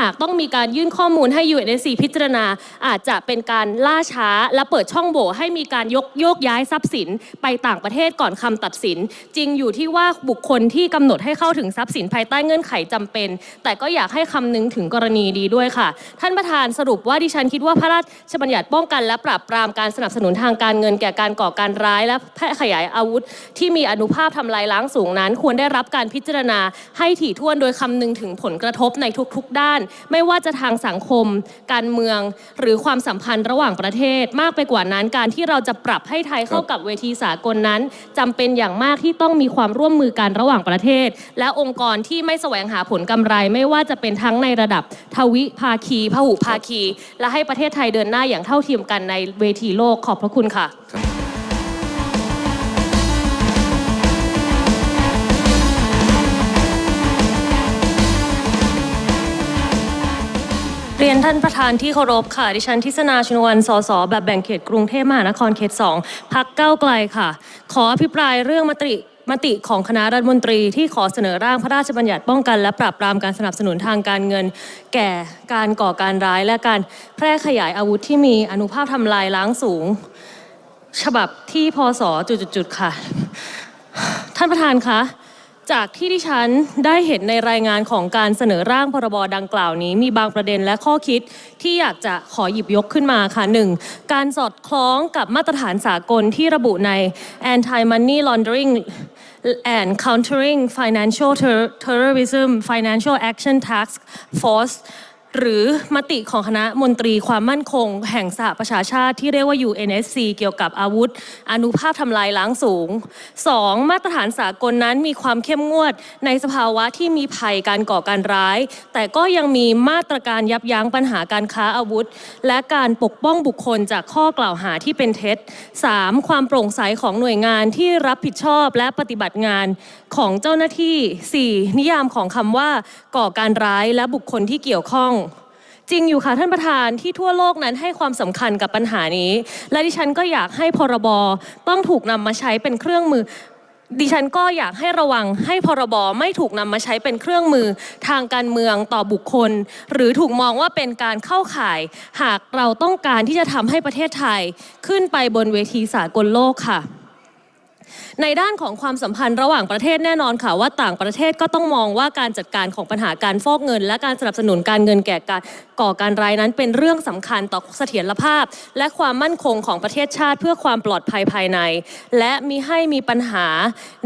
หากต้องมีการยื่นข้อมูลให้ UNSC พิจารณา อาจจะเป็นการล่าช้า และเปิดช่องโหว่ให้มีการยกโยกย้ายทรัพย์สิน ไปต่างประเทศก่อนคำตัดสิน จริงอยู่ที่ว่าบุคคลที่กำหนดให้เข้าถึงทรัพย์สินภายใต้เงื่อนไขจำเป็น แต่ก็อยากให้คำนึงถึงกรณีดีด้วยค่ะ ท่านประธานสรุปว่าดิฉันคิดว่าพระราชบัญญัติป้องกันและปราบปรามการสนับสนุนทางการเงินแก่การก่อการร้ายและแพร่ขยายอาวุธ ที่มีอนุภาพทำลายล้างสูงนั้น ควรได้รับการพิจารณาให้ถี่ถ้วนโดยคำนึงถึงผลกระทบในทุกๆด้านไม่ว่าจะทางสังคม การเมือง หรือความสัมพันธ์ระหว่างประเทศ มากไปกว่านั้นการที่เราจะปรับให้ไทยเข้ากับเวทีสากลนั้นจำเป็นอย่างมากที่ต้องมีความร่วมมือกันระหว่างประเทศ และองค์กรที่ไม่แสวงหาผลกำไร ไม่ว่าจะเป็นทั้งในระดับทวิภาคีพหุภาคี และให้ประเทศไทยเดินหน้าอย่างเท่าเทียมกันในเวทีโลกขอบพระคุณค่ะ เรียนท่านประธานที่เคารพค่ะ ดิฉันทิศนาชุนวันสสแบบแบ่งเขตกรุงเทพมหานครเขต2พักเก้าไกลค่ะ ขออภิปรายเรื่องมติมติของคณะรัฐมนตรีที่ขอเสนอร่างพระราชบัญญัติป้องกัน และปราบปรามการสนับสนุนทางการเงิน แก่การก่อการร้าย และการแพร่ขยายอาวุธที่มีอนุภาพทำลายล้างสูง ฉบับที่พศจุดๆค่ะ ท่านประธานคะ จากที่ดิฉันได้เห็นในรายงานของการเสนอร่างพรบดังกล่าวนี้ มีบางประเด็นและข้อคิดที่อยากจะขอหยิบยกขึ้นมาค่ะ 1. การสอดคล้องกับมาตรฐานสากลที่ระบุใน Anti Money Laundering and Countering Financial Ter- Terrorism Financial Action Task Force หรือมติของคณะมนตรีความมั่นคง แห่งสหประชาชาติที่เรียกว่า UNSC เกี่ยวกับอาวุธ อนุภาพทำลายล้างสูง 2. มาตรฐานสากลนั้นมีความเข้มงวด ในสภาวะที่มีภัยการก่อการร้าย แต่ก็ยังมีมาตรการยับยั้งปัญหาการค้าอาวุธ และการปกป้องบุคคลจากข้อกล่าวหาที่เป็นเท็จ 3. ความโปร่งใสของหน่วยงานที่รับผิดชอบและปฏิบัติงาน ของเจ้าหน้าที่ 4. นิยามของคำว่า ก่อการร้ายและบุคคลที่เกี่ยวข้อง จริงอยู่ค่ะท่านประธานที่ทั่วโลกนั้นให้ความสำคัญกับปัญหานี้ และดิฉันก็อยากให้พรบต้องถูกนำมาใช้เป็นเครื่องมือ ดิฉันก็อยากให้ระวังให้พรบไม่ถูกนำมาใช้เป็นเครื่องมือทางการเมืองต่อบุคคล หรือถูกมองว่าเป็นการเข้าข่าย หากเราต้องการที่จะทำให้ประเทศไทย ขึ้นไปบนเวทีสากลโลกค่ะ ในด้านของความสัมพันธ์ระหว่างประเทศแน่นอนค่ะว่าต่างประเทศก็ต้องมองว่าการจัดการของปัญหาการฟอกเงิน และการสนับสนุนการเงินแก่การก่อการร้ายนั้นเป็นเรื่องสำคัญต่อเสถียรภาพ และความมั่นคงของประเทศชาติเพื่อความปลอดภัยภายใน และมีให้มีปัญหา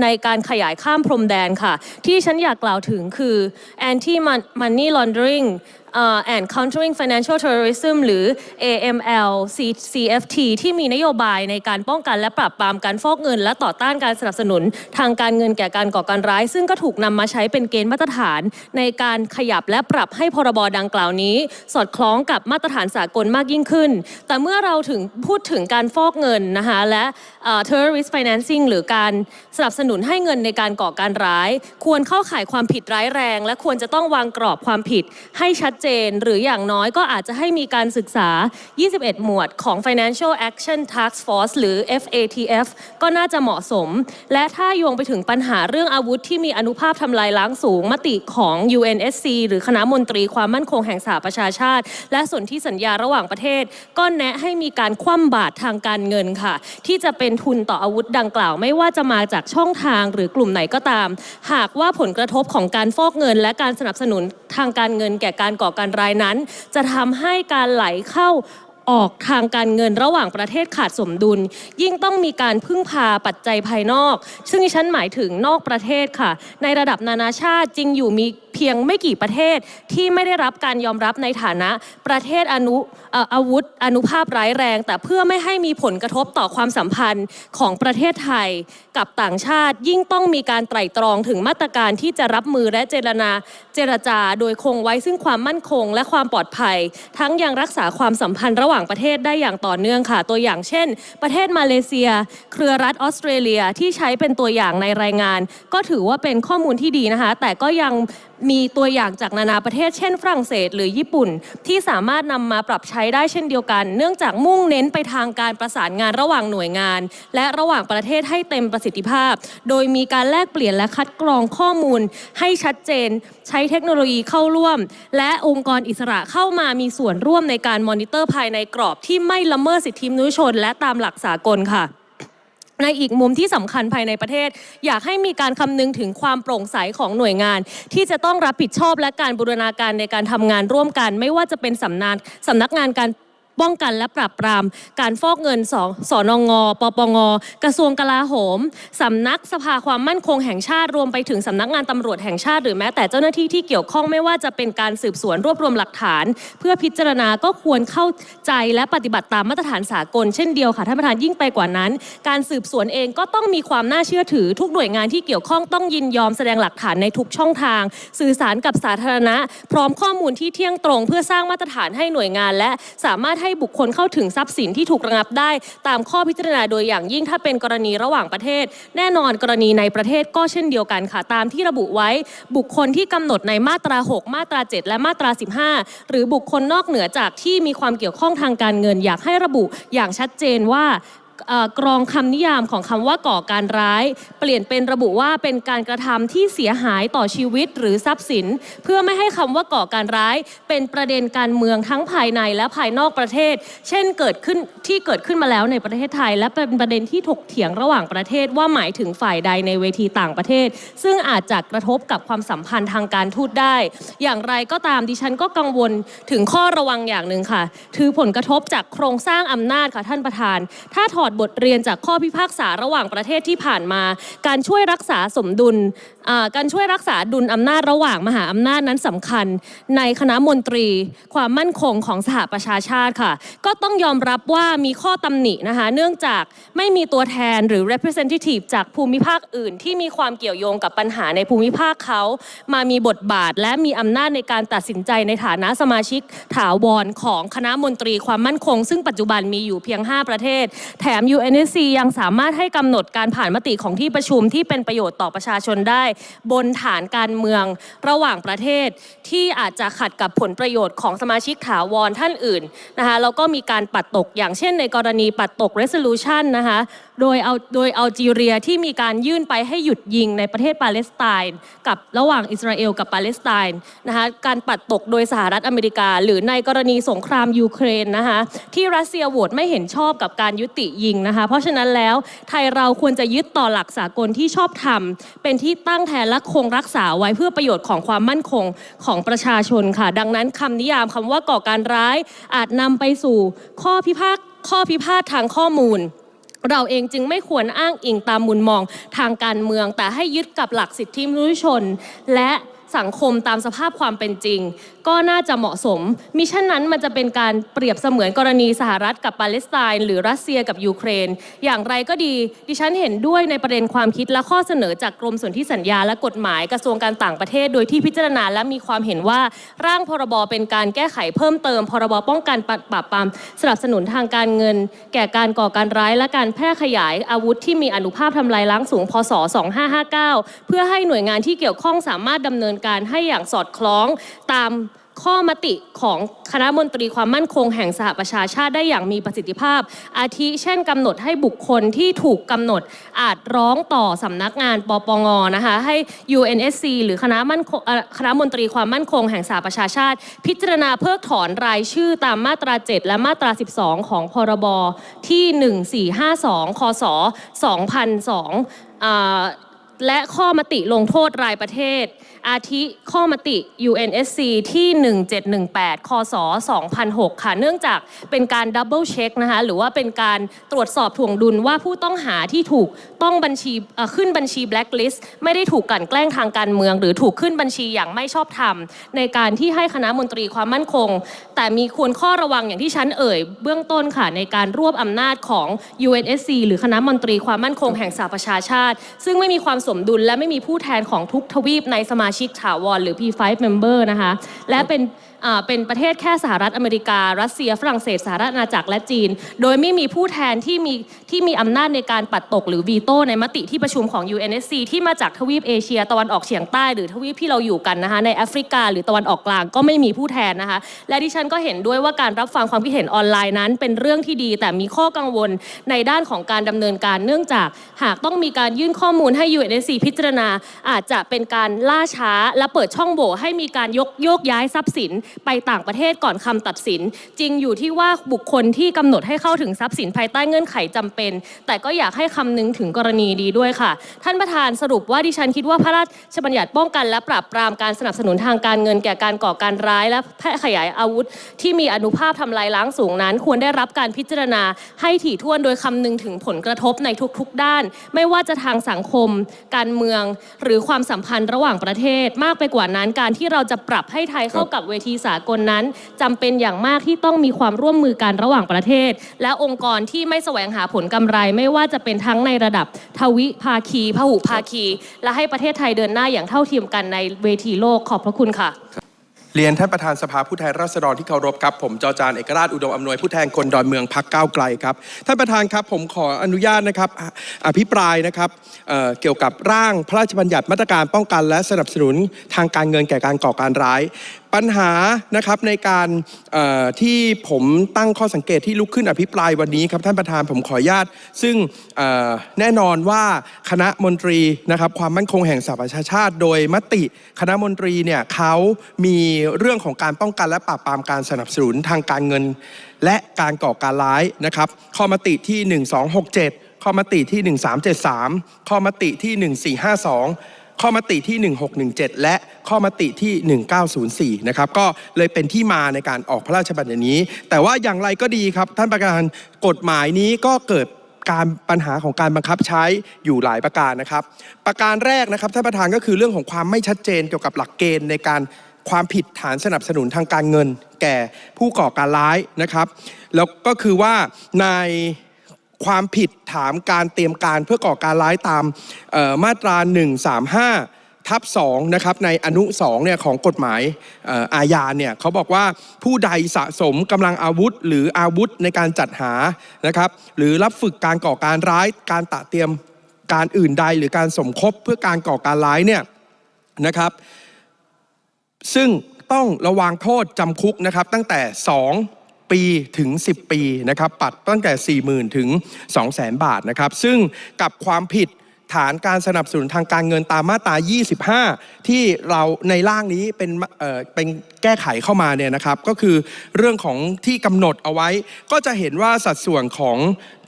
ในการขยายข้ามพรมแดนค่ะ ที่ฉันอยากกล่าวถึงคือ anti money laundering and countering financial terrorism หรือ AML CFT ที่มีนโยบายในการป้องกันและปราบปรามการฟอกเงิน และต่อต้านการสนับสนุนทางการเงินแก่การก่อการร้าย ซึ่งก็ถูกนำมาใช้เป็นเกณฑ์มาตรฐาน ในการขยับและปรับให้พรบดังกล่าวนี้ สอดคล้องกับมาตรฐานสากลมากยิ่งขึ้น แต่เมื่อเราถึงพูดถึงการฟอกเงินนะคะและ terrorist financing หรือการสนับสนุนให้เงินในการก่อการร้าย ควรเข้าข่ายความผิดร้ายแรง และควรจะต้องวางกรอบความผิดให้ชัดเจน หรืออย่างน้อยก็อาจจะให้มีการศึกษา 21 หมวดของ Financial Action Task Force หรือ FATF ก็น่าจะเหมาะสม และถ้าโยงไปถึงปัญหาเรื่องอาวุธที่มีอนุภาพทำลายล้างสูง มติของ UNSC หรือคณะมนตรีความมั่นคงแห่งสหประชาชาติ และส่วนที่สัญญาระหว่างประเทศ ก็แนะให้มีการคว่ำบาตรทางการเงินค่ะ ที่จะเป็นทุนต่ออาวุธดังกล่าว ไม่ว่าจะมาจากช่องทางหรือกลุ่มไหนก็ตาม หากว่าผลกระทบของการฟอกเงิน และการสนับสนุนทางการเงินแก่การก่อการร้ายนั้น จะทำให้การไหลเข้าออกทางการเงินระหว่างประเทศขาดสมดุล ยิ่งต้องมีการพึ่งพาปัจจัยภายนอก ซึ่งฉันหมายถึงนอกประเทศค่ะ ในระดับนานาชาติจริงอยู่มี เพียงไม่กี่ประเทศที่ไม่ได้รับการยอมรับในฐานะประเทศอนุเอ่ออาวุธอนุภาพร้ายแรง แต่เพื่อไม่ให้มีผลกระทบต่อความสัมพันธ์ของประเทศไทย กับต่างชาติยิ่งต้องมีการไตร่ตรองถึงมาตรการที่จะรับมือและเจรนาเจรจา โดยคงไว้ซึ่งความมั่นคงและความปลอดภัย ทั้งยังรักษาความสัมพันธ์ระหว่างประเทศได้อย่างต่อเนื่องค่ะ ตัวอย่างเช่น ประเทศมาเลเซีย เครือรัฐออสเตรเลียที่ใช้เป็นตัวอย่างในรายงาน ก็ถือว่าเป็นข้อมูลที่ดีนะคะ แต่ก็ยัง มีตัวอย่างจากนานาประเทศเช่นฝรั่งเศสหรือญี่ปุ่น ที่สามารถนำมาปรับใช้ได้เช่นเดียวกัน เนื่องจากมุ่งเน้นไปทางการประสานงานระหว่างหน่วยงาน และระหว่างประเทศให้เต็มประสิทธิภาพ โดยมีการแลกเปลี่ยนและคัดกรองข้อมูล ให้ชัดเจน ใช้เทคโนโลยีเข้าร่วม และองค์กรอิสระเข้ามามีส่วนร่วมในการมอนิเตอร์ภายในกรอบที่ไม่ละเมิดสิทธิมนุษยชน และตามหลักสากลค่ะ ในอีกมุมที่สำคัญภายในประเทศ อยากให้มีการคำนึงถึงความโปร่งใสของหน่วยงาน ที่จะต้องรับผิดชอบและการบูรณาการในการทำงานร่วมกัน ไม่ว่าจะเป็นสำนักสำนักงานการ ป้องกันและปราบปราม การฟอกเงินสสนงปปง กระทรวงกลาโหมสำนักสภาความมั่นคงแห่งชาติรวมไปถึงสำนักงานตำรวจแห่งชาติหรือแม้แต่เจ้าหน้าที่ที่เกี่ยวข้องไม่ว่าจะเป็นการสืบสวนรวบรวมหลักฐาน เพื่อพิจารณาก็ควรเข้าใจและปฏิบัติตามมาตรฐานสากลเช่นเดียวค่ะท่านประธานยิ่งไปกว่านั้น การสืบสวนเองก็ต้องมีความน่าเชื่อถือ ทุกหน่วยงานที่เกี่ยวข้องต้องยินยอมแสดงหลักฐานในทุกช่องทาง สื่อสารกับสาธารณะ พร้อมข้อมูลที่เที่ยงตรง เพื่อสร้างมาตรฐานให้หน่วยงาน และสามารถให้บุคคลเข้าถึงทรัพย์สินที่ถูกระงับได้ ตามข้อพิจารณาโดยอย่างยิ่งถ้าเป็นกรณีระหว่างประเทศ แน่นอนกรณีในประเทศก็เช่นเดียวกันค่ะ ตามที่ระบุไว้บุคคลที่กำหนดในมาตรา 6 มาตรา 7 และมาตรา 15 หรือบุคคลนอกเหนือจากที่มีความเกี่ยวข้องทางการเงิน อยากให้ระบุอย่างชัดเจนว่า กรองคำนิยามของคำว่าก่อการร้าย เปลี่ยนเป็นระบุว่าเป็นการกระทำที่เสียหายต่อชีวิตหรือทรัพย์สิน เพื่อไม่ให้คำว่าก่อการร้าย เป็นประเด็นการเมืองทั้งภายในและภายนอกประเทศ เช่นเกิดขึ้นที่เกิดขึ้นมาแล้วในประเทศไทย และเป็นประเด็นที่ถกเถียงระหว่างประเทศว่าหมายถึงฝ่ายใดในเวทีต่างประเทศ ซึ่งอาจจะกระทบกับความสัมพันธ์ทางการทูตได้ อย่างไรก็ตามดิฉันก็กังวลถึงข้อระวังอย่างหนึ่งค่ะถือผลกระทบจากโครงสร้างอำนาจค่ะท่านประธาน ถ้าถอดบทเรียนจากข้อพิพากษาระหว่างประเทศที่ผ่านมา การช่วยรักษาสมดุล การช่วยรักษาดุลอำนาจระหว่างมหาอำนาจนั้นสำคัญ ในคณะมนตรีความมั่นคงของสหประชาชาติค่ะ ก็ต้องยอมรับว่ามีข้อตำหนินะคะ เนื่องจากไม่มีตัวแทนหรือ representative จากภูมิภาคอื่น ที่มีความเกี่ยวโยงกับปัญหาในภูมิภาคเขา มามีบทบาทและมีอำนาจในการตัดสินใจในฐานะสมาชิกถาวรของคณะมนตรีความมั่นคง ซึ่งปัจจุบันมีอยู่เพียง 5 ประเทศ แถม UNSC ยังสามารถให้กำหนดการผ่านมติของที่ประชุมที่เป็นประโยชน์ต่อประชาชนได้บนฐานการเมืองระหว่างประเทศ ที่อาจจะขัดกับผลประโยชน์ของสมาชิกถาวรท่านอื่นนะคะแล้วก็มีการปัดตกอย่างเช่นในกรณีปัดตก resolution นะคะโดยเอาโดยอัลจีเรียที่มีการยื่นไปให้หยุดยิงในประเทศปาเลสไตน์กับระหว่างอิสราเอลกับปาเลสไตน์นะคะการปัดตกโดยสหรัฐอเมริกา หรือในกรณีสงครามยูเครนนะคะที่รัสเซียโหวตไม่เห็นชอบกับการยุติยิงนะคะเพราะฉะนั้นแล้วไทยเราควรจะยึดต่อหลักสากลที่ชอบธรรมเป็นที่ตั้งแทนและคงรักษาไว้เพื่อประโยชน์ของความมั่นคงของประชาชนค่ะ ดังนั้นคำนิยามคำว่าก่อการร้ายอาจนำไปสู่ข้อพิพาทข้อพิพาททางข้อมูลเราเองจึงไม่ควรอ้างอิงตามมุมมองทางการเมือง แต่ให้ยึดกับหลักสิทธิมนุษยชน และ สังคมตามสภาพความเป็นจริง ก็น่าจะเหมาะสมมิฉะนั้นมันจะเป็นการเปรียบเสมือนกรณีสหรัฐกับปาเลสไตน์หรือรัสเซียกับยูเครน อย่างไรก็ดี ดิฉันเห็นด้วยในประเด็นความคิดและข้อเสนอจากกรมสนธิสัญญาและกฎหมายกระทรวงการต่างประเทศ โดยที่พิจารณาและมีความเห็นว่าร่างพรบเป็นการแก้ไขเพิ่มเติม พรบป้องกันปราบปราบปามสนับสนุนทางการเงิน แก่การก่อการร้ายและการแพร่ขยายอาวุธที่มีอนุภาพทำลายล้างสูงพศ 2559 เพื่อให้หน่วยงานที่เกี่ยวข้องสามารถดำเนินการให้อย่างสอดคล้องตามข้อมติของคณะมนตรีความมั่นคงแห่งสหประชาชาติได้อย่างมีประสิทธิภาพ อาทิเช่นกำหนดให้บุคคลที่ถูกกำหนดอาจร้องต่อสำนักงานปปงนะคะให้ UNSC หรือคณะมั่นคงเอ่อคณะมนตรีความมั่นคงแห่งสหประชาชาติ พิจารณาเพิกถอนรายชื่อตามมาตรา 7 และมาตรา 12 ของพรบที่ 1452คศ2002อ่าและข้อมติลงโทษรายประเทศ อาทิข้อมติ UNSC ที่ 1718 คศ 2006 ค่ะ เนื่องจากเป็นการดับเบิลเช็คนะคะหรือว่าเป็นการตรวจสอบถ่วงดุลว่าผู้ต้องหาที่ถูกต้องบัญชีขึ้นบัญชีแบล็คลิสต์ไม่ได้ถูกกลั่นแกล้งทางการเมือง หรือถูกขึ้นบัญชีอย่างไม่ชอบธรรม ในการที่ให้คณะมนตรีความมั่นคง แต่มีควรข้อระวังอย่างที่ฉันเอ่ย เบื้องต้นค่ะในการรวบอำนาจของ UNSC หรือคณะมนตรีความมั่นคงแห่งสหประชาชาติ ซึ่งไม่มีความสมดุลและไม่มีผู้แทนของทุกทวีปในสมาชิกถาวรหรือ P5 member นะคะ และเป็น เป็นประเทศแค่สหรัฐอเมริกา รัสเซียฝรั่งเศสสหรัฐอาณาจักรและจีน โดยไม่มีผู้แทนที่มีที่มีอำนาจในการปัดตกหรือวีโต้ในมติที่ประชุมของ UNSC ที่มาจากทวีปเอเชีย ตะวันออกเฉียงใต้หรือทวีปที่เราอยู่กันนะคะในแอฟริกา หรือตะวันออกกลางก็ไม่มีผู้แทนนะคะ และดิฉันก็เห็นด้วยว่าการรับฟังความคิดเห็นออนไลน์นั้น เป็นเรื่องที่ดี แต่มีข้อกังวลในด้านของการดำเนินการเนื่องจากหากต้องมีการยื่นข้อมูลให้ UNSC พิจารณา อาจจะเป็นการล่าช้าและเปิดช่องโหว่ให้มีการยกโยกย้ายทรัพย์สินไปต่างประเทศก่อนคำตัดสิน จริงอยู่ที่ว่าบุคคลที่กำหนดให้เข้าถึงทรัพย์สินภายใต้เงื่อนไขจำเป็น แต่ก็อยากให้คำนึงถึงกรณีดีด้วยค่ะ ท่านประธานสรุปว่าดิฉันคิดว่าพระราชบัญญัติป้องกันและปราบปรามการสนับสนุนทางการเงินแก่การก่อการร้ายและแพร่ขยายอาวุธ ที่มีอนุภาพทำลายล้างสูงนั้น ควรได้รับการพิจารณาให้ถี่ถ้วนโดยคำนึงถึงผลกระทบในทุกๆ ด้าน ไม่ว่าจะทางสังคม การเมือง หรือความสัมพันธ์ระหว่างประเทศมากไปกว่านั้นการที่เราจะปรับให้ไทยเข้ากับเวทีสากลนั้นจำเป็นอย่างมากที่ต้องมีความร่วมมือกันระหว่างประเทศ และองค์กรที่ไม่แสวงหาผลกำไร ไม่ว่าจะเป็นทั้งในระดับทวิภาคีพหุภาคี และให้ประเทศไทยเดินหน้าอย่างเท่าเทียมกันในเวทีโลกขอบพระคุณค่ะ เรียนท่านประธานสภาผู้แทนราษฎรที่เคารพครับ ผมจอจานเอกราชอุดมอำนวยผู้แทนคนดอนเมืองพักก้าวไกลครับ ท่านประธานครับผมขออนุญาตนะครับอภิปรายนะครับเเกี่ยวกับร่างพระราชบัญญัติมาตรการป้องกัน และสนับสนุนทางการเงินแก่การก่อการร้าย ปัญหานะครับในการที่ผมตั้งข้อสังเกตที่ลุกขึ้นอภิปรายวันนี้ครับท่านประธานผมขออนุญาต ซึ่งแน่นอนว่าคณะมนตรีนะครับความมั่นคงแห่งสหประชาชาติ โดยมติคณะมนตรีเนี่ยเขามีเรื่องของการป้องกันและปราบปรามการสนับสนุนทางการเงิน และการก่อการร้ายนะครับ ข้อมติที่ 1267 ข้อมติที่ 1373 ข้อมติที่ 1452 ข้อมติที่ 1617 และข้อมติที่ 1904 นะครับ ก็เลยเป็นที่มาในการออกพระราชบัญญัตินี้ แต่ว่าอย่างไรก็ดีครับ ท่านประธานกฎหมายนี้ก็เกิดการปัญหาของการบังคับใช้อยู่หลายประการนะครับ ประการแรกนะครับท่านประธานก็คือเรื่องของความไม่ชัดเจนเกี่ยวกับหลักเกณฑ์ในการความผิดฐานสนับสนุนทางการเงิน แก่ผู้ก่อการร้ายนะครับ แล้วก็คือว่าใน ความผิดถามการเตรียมการเพื่อก่อการร้ายตามมาตรา 135 ทับ2นะครับในอนุ2เนี่ยของกฎหมายอออาญาเนี่ยเขาบอกว่าผู้ใดสะสมกำลังอาวุธ หรืออาวุธในการจัดหานะครับหรือรับฝึกการก่อการร้ายการตะเตรียมการอื่นใดหรือการสมคบเพื่อการก่อการร้ายเนี่ยนะครับ ซึ่งต้องระวังโทษจำคุกนะครับตั้งแต่ 2 ปีถึง 10 ปีนะครับปรับตั้งแต่ 40,000 ถึง 200,000 บาทนะครับ ซึ่งกับความผิด ฐานการสนับสนุนทางการเงินตามมาตรา 25 ที่เราในร่างนี้เป็นเเป็นแก้ไขเข้ามาเนี่ยนะครับ ก็คือเรื่องของที่กำหนดเอาไว้ ก็จะเห็นว่าสัดส่วนของ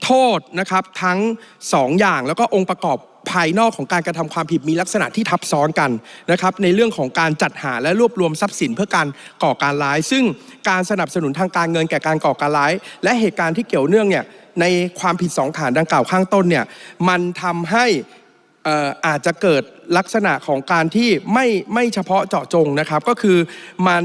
โทษนะครับทั้ง 2 อย่างแล้วก็องค์ประกอบภายนอกของการกระทำความผิดมีลักษณะที่ทับซ้อนกันนะครับในเรื่องของการจัดหาและรวบรวมทรัพย์สินเพื่อการก่อการร้าย ซึ่งการสนับสนุนทางการเงินแก่การก่อการร้าย และเหตุการณ์ที่เกี่ยวเนื่องเนี่ย ในความผิดสองฐานดังกล่าวข้างต้นเนี่ยมันทำให้อ่ออาจจะเกิดลักษณะของการที่ไม่ไม่เฉพาะเจาะจงนะครับ ก็คือมัน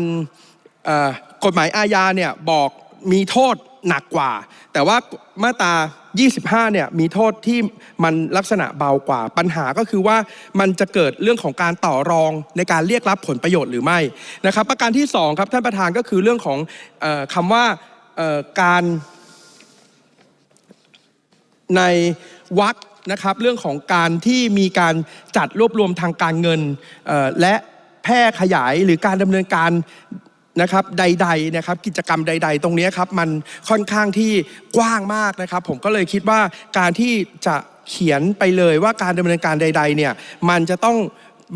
กฎหมายอาญาเนี่ยบอกมีโทษหนักกว่า แต่ว่ามาตรา 25 เนี่ยมีโทษที่มันลักษณะเบากว่า ปัญหาก็คือว่ามันจะเกิดเรื่องของการต่อรองในการเรียกรับผลประโยชน์หรือไม่นะครับ ประการที่ 2 ครับท่านประธานก็คือเรื่องของออคำว่าการ ในวักนะครับเรื่องของการที่มีการจัดรวบรวมทางการเงินและแพร่ขยายหรือการดำเนินการนะครับใดๆนะครับกิจกรรมใด ๆ ตรงนี้ครับมันค่อนข้างที่กว้างมากนะครับ ผมก็เลยคิดว่าการที่จะเขียนไปเลยว่าการดำเนินการใด ๆ เนี่ยมันจะต้อง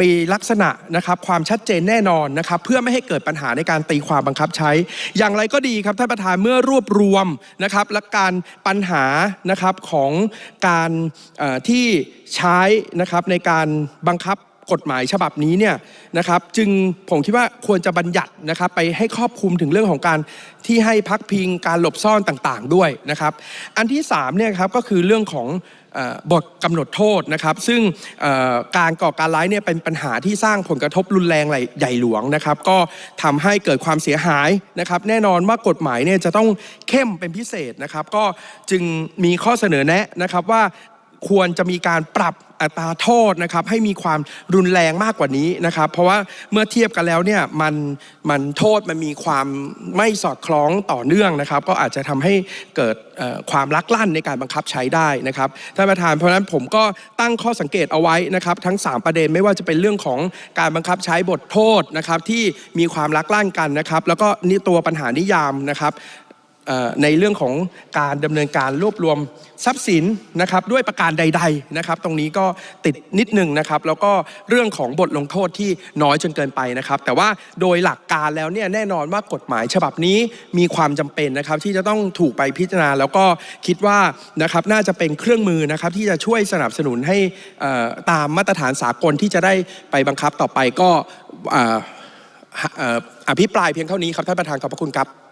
มีลักษณะนะครับความชัดเจนแน่นอนนะครับเพื่อไม่ให้เกิดปัญหาในการตีความบังคับใช้ อย่างไรก็ดีครับท่านประธานเมื่อรวบรวมนะครับและการปัญหานะครับของการที่ใช้นะครับในการบังคับกฎหมายฉบับนี้เนี่ยนะครับจึงผมคิดว่าควรจะบัญญัตินะครับไปให้ครอบคลุมถึงเรื่องของการที่ให้พักพิงการหลบซ่อนต่างๆด้วยนะครับ อันที่3เนี่ยครับก็คือเรื่องของ บทกำหนดโทษนะครับ ซึ่งการก่อการร้ายเนี่ยเป็นปัญหาที่สร้างผลกระทบรุนแรงใหญ่หลวงนะครับ ก็ทำให้เกิดความเสียหายนะครับ แน่นอนว่ากฎหมายเนี่ยจะต้องเข้มเป็นพิเศษนะครับ ก็จึงมีข้อเสนอแนะนะครับว่า ควรจะมีการปรับอัตราโทษนะครับให้มีความรุนแรงมากกว่านี้นะครับ เพราะว่าเมื่อเทียบกันแล้วเนี่ยมันมันโทษมันมีความไม่สอดคล้องต่อเนื่องนะครับ ก็อาจจะทำให้เกิดความลักลั่นในการบังคับใช้ได้นะครับท่านประธานเพราะฉะนั้นผมก็ตั้งข้อสังเกตเอาไว้นะครับทั้ง 3 ประเด็นไม่ว่าจะเป็นเรื่องของการบังคับใช้บทโทษนะครับที่มีความลักลั่นกันนะครับ แล้วก็นี่ตัวปัญหานิยามนะครับ ในเรื่องของการดำเนินการรวบรวมทรัพย์สินนะครับด้วยประการใด ๆนะครับ ตรงนี้ก็ติดนิดหนึ่งนะครับ แล้วก็เรื่องของบทลงโทษที่น้อยจนเกินไปนะครับ แต่ว่าโดยหลักการแล้วเนี่ยแน่นอนว่ากฎหมายฉบับนี้มีความจำเป็นนะครับ ที่จะต้องถูกไปพิจารณา แล้วก็คิดว่านะครับน่าจะเป็นเครื่องมือนะครับ ที่จะช่วยสนับสนุนให้ตามมาตรฐานสากลที่จะได้ไปบังคับต่อไปก็อภิปรายเพียงเท่านี้ครับท่านประธานขอบพระคุณครับ